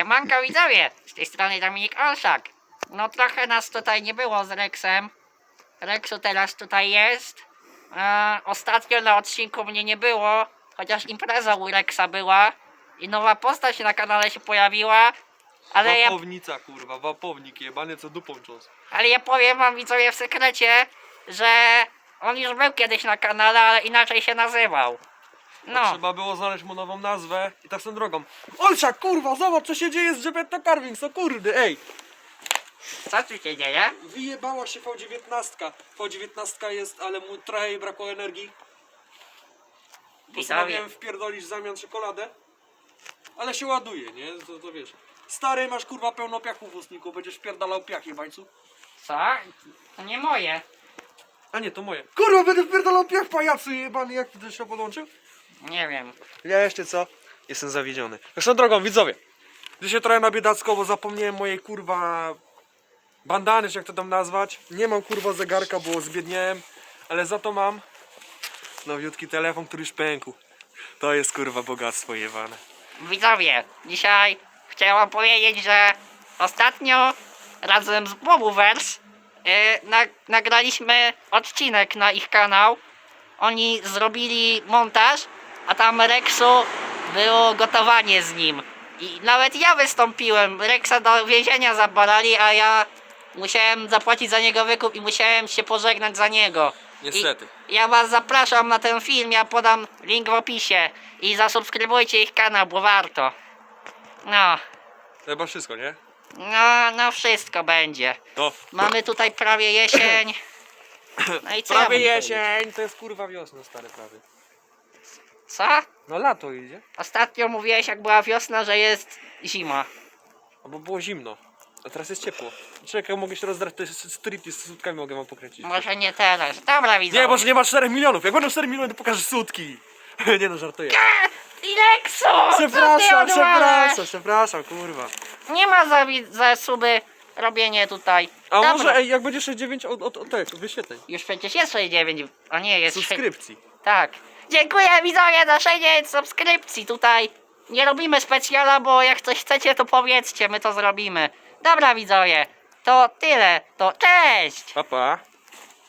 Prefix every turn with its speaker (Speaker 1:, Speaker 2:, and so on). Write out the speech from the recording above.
Speaker 1: Siemanko widzowie, z tej strony Dominik Olszak. No trochę nas tutaj nie było z Rexem. Rexu teraz tutaj jest. E, ostatnio na odcinku mnie nie było, chociaż impreza u Rexa była. I nowa postać na kanale się pojawiła. Ale ja,
Speaker 2: Wapownica kurwa, wapownik jebany co dupą cząs.
Speaker 1: ale ja powiem wam widzowie w sekrecie, że on już był kiedyś na kanale, ale inaczej się nazywał. No,
Speaker 2: Trzeba było znaleźć mu nową nazwę i tak tą drogą. Olszak kurwa, zobacz co się dzieje z Gepetto Carvings, o kurde, ej!
Speaker 1: co tu się dzieje?
Speaker 2: Wyjebała się V19. V19 jest, ale mu trochę jej brakło energii. Postanowiłem wpierdolić w zamian czekoladę. Ale się ładuje, nie? To, to wiesz. Stary, masz kurwa pełno piachów w ustniku, będziesz wpierdalał piach jebańcu.
Speaker 1: Co? To nie moje.
Speaker 2: A nie, to moje. Kurwa, będę wpierdalał piach pajacu jebany, jak ty się podłączył?
Speaker 1: Nie wiem.
Speaker 2: Ja jeszcze co? Jestem zawiedziony. Zresztą drogą, widzowie. Dzisiaj trochę na biedacko, bo zapomniałem mojej kurwa bandany, czy jak to tam nazwać. Nie mam kurwa zegarka, bo zbiedniałem, ale za to mam nowiutki telefon, który już pękł. To jest kurwa bogactwo jewane.
Speaker 1: Widzowie, dzisiaj chciałam powiedzieć, że ostatnio razem z Bobuvers yy, na, nagraliśmy odcinek na ich kanał. Oni zrobili montaż, a tam Rexu było gotowanie z nim. I nawet ja wystąpiłem. Rexa do więzienia zabarali, a ja musiałem zapłacić za niego wykup i musiałem się pożegnać za niego.
Speaker 2: Niestety.
Speaker 1: I ja was zapraszam na ten film, ja podam link w opisie i zasubskrybujcie ich kanał, bo warto. No,
Speaker 2: To chyba wszystko, nie?
Speaker 1: no, no wszystko będzie.
Speaker 2: To.
Speaker 1: Mamy tutaj prawie jesień. No i co ja
Speaker 2: Prawie jesień, to jest kurwa wiosna, stary prawie.
Speaker 1: Co?
Speaker 2: No lato idzie.
Speaker 1: Ostatnio mówiłeś jak była wiosna, że jest zima.
Speaker 2: Albo było zimno. A teraz jest ciepło. Czekaj, mogę się rozdrać, to jest z sutkami mogę wam pokręcić.
Speaker 1: Może nie teraz. Dobra widzę.
Speaker 2: Nie, bo że nie ma 4 milionów. Jak będą 4 miliony, to pokażę sutki. nie no, żartuję.
Speaker 1: Ileksu!
Speaker 2: Przepraszam, przepraszam, przepraszam, kurwa.
Speaker 1: Nie ma za, wi- za suby robienie tutaj.
Speaker 2: A
Speaker 1: Dobra.
Speaker 2: może, ej, jak będzie 6,9 od, od, od tego, wyświetleń.
Speaker 1: Już przecież jest 6,9, a nie jest 6...
Speaker 2: Subskrypcji.
Speaker 1: Tak. Dziękuję widzowie za 6 subskrypcji tutaj. Nie robimy specjala, bo jak coś chcecie to powiedzcie, my to zrobimy. Dobra widzowie, to tyle, to cześć!
Speaker 2: Pa, pa.